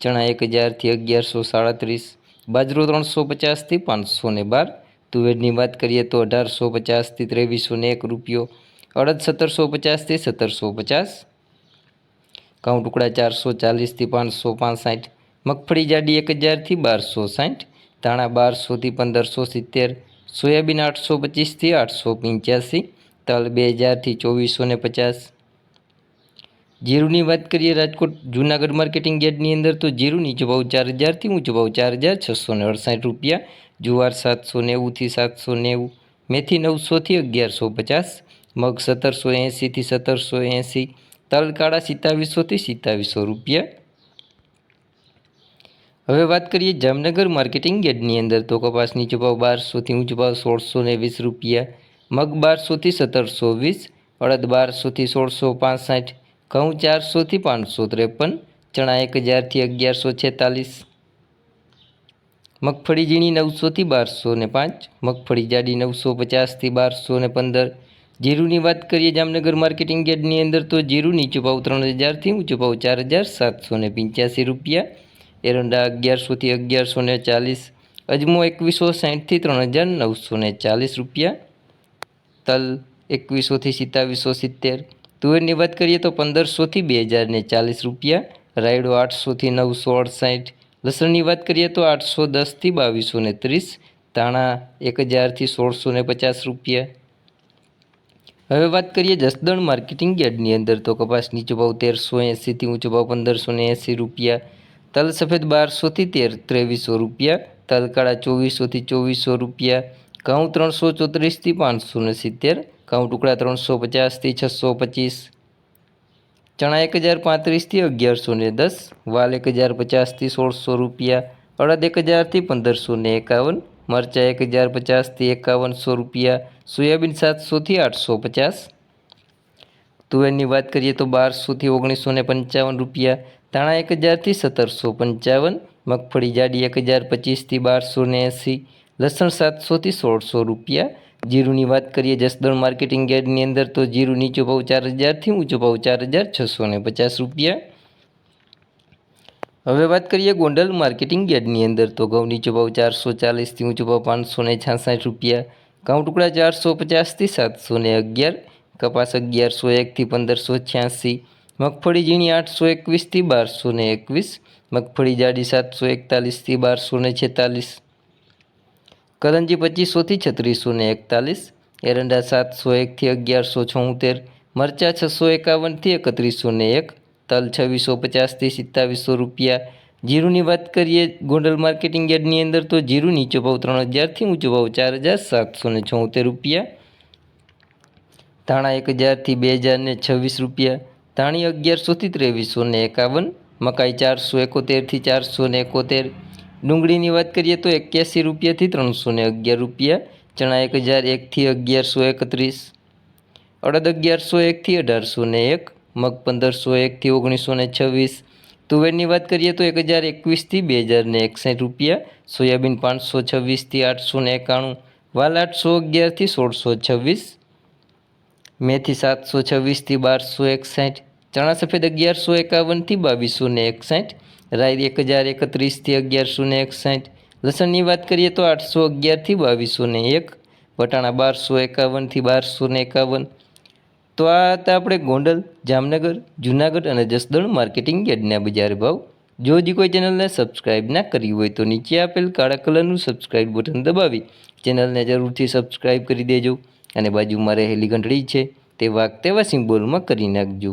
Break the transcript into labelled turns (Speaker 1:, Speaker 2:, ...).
Speaker 1: ચણા એક હજારથી અગિયારસો સાડત્રીસ, બાજરો ત્રણસો પચાસથી પાંચસો ને બાર, તુવેરની વાત કરીએ તો અઢારસો પચાસથી ત્રેવીસો ને એક રૂપિયો, અડદ સત્તરસો પચાસથી સત્તરસો પચાસ, ઘઉં ટુકડા ચારસો ચાલીસથી પાંચસો પાંસઠ, મગફળી જાડી એક હજારથી બારસો સાઠ, ધાણા બારસોથી પંદરસો સિત્તેર, સોયાબીન આઠસો પચીસથી આઠસો પંચ્યાસી, તલ બે હજારથી ચોવીસો ને પચાસ જીરુની વાત કરીએ, રાજકોટ જૂનાગઢ માર્કેટિંગ યાર્ડની અંદર, તો જીરું નીચો ભાવ ચાર હજારથી ઊંચો ભાવ ચાર હજાર છસો ને અડસાઠ રૂપિયા, જુવાર સાતસો નેવુંથી સાતસો નેવું, મેથી નવસોથી અગિયારસો પચાસ, મગ સત્તરસો એંસીથી સત્તરસો એંસી તલ કાળા સિત્તાવીસોથી સિત્તાવીસો રૂપિયા. હવે વાત કરીએ જામનગર માર્કેટિંગ યાર્ડની અંદર, તો કપાસ નીચો ભાવ બારસોથી ઊંચો ભાવ સોળસો ને વીસ રૂપિયા, મગ બારસોથી સત્તરસો વીસ, અડદ બારસોથી સોળસો પાસઠ ઘઉં ચારસોથી પાંચસો ત્રેપન, ચણા એક હજારથી અગિયારસો છેતાલીસ. મગફળી ઝીણી નવસોથી બારસો ને પાંચ, મગફળી જાડી નવસો પચાસથી બારસો ને પંદર. જીરુની વાત કરીએ જામનગર માર્કેટિંગ યાર્ડની અંદર તો જીરું નીચો ભાવ ત્રણ હજારથી ઊંચો ભાવ ચાર હજાર સાતસો ને પંચ્યાસી રૂપિયા. એરંડા અગિયારસોથી અગિયારસો ને ચાલીસ. અજમો એકવીસો સાઠથી ત્રણ હજાર નવસો ને ચાલીસ રૂપિયા. તલ એકવીસોથી સિત્તાવીસો સિત્તેર. તુવેરની વાત કરીએ તો પંદરસોથી બે હજારને ચાલીસ રૂપિયા, રાયડો આઠસોથી નવસો અડસાઠ, લસણની વાત કરીએ તો આઠસો દસથી બાવીસો ને ત્રીસ, ધાણા એક હજારથી સોળસો ને પચાસ રૂપિયા. હવે વાત કરીએ જસદણ માર્કેટિંગ યાર્ડની અંદર તો કપાસ નીચો ભાવ તેરસો એંસીથી ઊંચો ભાવ પંદરસો ને એંસી રૂપિયા, તલ સફેદ બારસોથી તેર ત્રેવીસો રૂપિયા તલકાળા ચોવીસોથી ચોવીસો રૂપિયા, ઘઉં ત્રણસો ચોત્રીસથી પાંચસો ને સિત્તેર ઘઉં ટુકડા ત્રણસો પચાસથી છસો પચીસ. ચણા એક હજાર પાંત્રીસથી અગિયારસો ને દસ, વાલ એક હજાર પચાસથી સોળસો રૂપિયા, અડદ એક હજારથી પંદરસો ને એકાવન, મરચાં એક હજાર પચાસથી એકાવનસો રૂપિયા, સોયાબીન સાતસોથી આઠસો પચાસ. તુવેરની વાત કરીએ તો બારસોથી ઓગણીસો ને પંચાવન રૂપિયા, ધાણા એક હજારથી સત્તરસો પંચાવન, મગફળી જાડી એક હજાર પચીસથી બારસો ને એંસી, લસણ સાતસોથી સોળસો રૂપિયા જીરુની વાત કરીએ, જસદણ માર્કેટિંગ યાર્ડની અંદર તો જીરું નીચો ભાવ ચાર હજારથી ઊંચો ભાવ ચાર હજાર છસો ને પચાસ રૂપિયા. હવે વાત કરીએ ગોંડલ માર્કેટિંગ યાર્ડની અંદર તો ઘઉં નીચો ભાવ ચારસો ચાલીસથી ઊંચો ભાવ પાંચસો ને છાસઠ રૂપિયા. ઘઉં ટુકડા ચારસો પચાસથી સાતસો ને અગિયાર, કપાસ અગિયારસો એકથી પંદરસો છ્યાસી, મગફળી ઝીણી આઠસો એકવીસથી બારસો ને એકવીસ, મગફળી જાડી સાતસો એકતાલીસથી બારસો ને છેતાલીસ. કરંજી પચીસોથી છત્રીસો ને એકતાલીસ, એરંડા સાતસો એકથી અગિયારસો છોતેર, મરચાં છસો એકાવનથી એકત્રીસો ને એક, તલ છવ્વીસો પચાસથી સિત્તાવીસો રૂપિયા. જીરુની વાત કરીએ ગોંડલ માર્કેટિંગ યાર્ડની અંદર તો જીરું નીચો ભાવ ત્રણ હજારથી ઊંચો ભાવ ચાર હજાર સાતસો ને છોતેર રૂપિયા. ધાણા એક હજારથી બે હજાર ને છવ્વીસ રૂપિયા. ધાણી અગિયારસોથી ત્રેવીસો ને એકાવન, મકાઈ ચારસો એકોતેરથી ચારસો ને એકોતેર. ડુંગળીની વાત કરીએ તો એક્યાસી રૂપિયાથી ત્રણસો ને અગિયાર રૂપિયા, ચણા એક હજાર એકથી અગિયારસો એકત્રીસ, અડદ અગિયારસો એકથી અઢારસો ને એક, મગ પંદરસો એકથી ઓગણીસો ને છવ્વીસ. તુવેરની વાત કરીએ તો એક હજાર એકવીસથી બે હજાર ને એકસાઠ રૂપિયા, સોયાબીન પાંચસો છવ્વીસથી આઠસો ને એકાણું, વાલ આઠસો અગિયારથી સોળસો છવ્વીસ, મેથી સાતસો છવ્વીસથી બારસો એકસાઠ ચણા સફેદ અગિયારસો એકાવનથી બાવીસો ને એકસાઠ રાઈ એક હજાર એકત્રીસથી અગિયારસો ને એકસાઠ, લસણની વાત કરીએ તો આઠસો અગિયારથી બાવીસો ને એક, વટાણા બારસો એકાવનથી બારસો ને એકાવન. તો આ હતા આપણે ગોંડલ, જામનગર, જૂનાગઢ અને જસદણ માર્કેટિંગ યાર્ડના બજાર ભાવ. જો હજી કોઈ ચેનલને સબસ્ક્રાઇબ ના કરી હોય તો નીચે આપેલ કાળા કલરનું સબસ્ક્રાઇબ બટન દબાવી ચેનલને જરૂરથી સબસ્ક્રાઇબ કરી દેજો અને બાજુમાં રહેલી ઘંટડી છે તે વાગ તેવા સિમ્બોલમાં કરી નાખજો.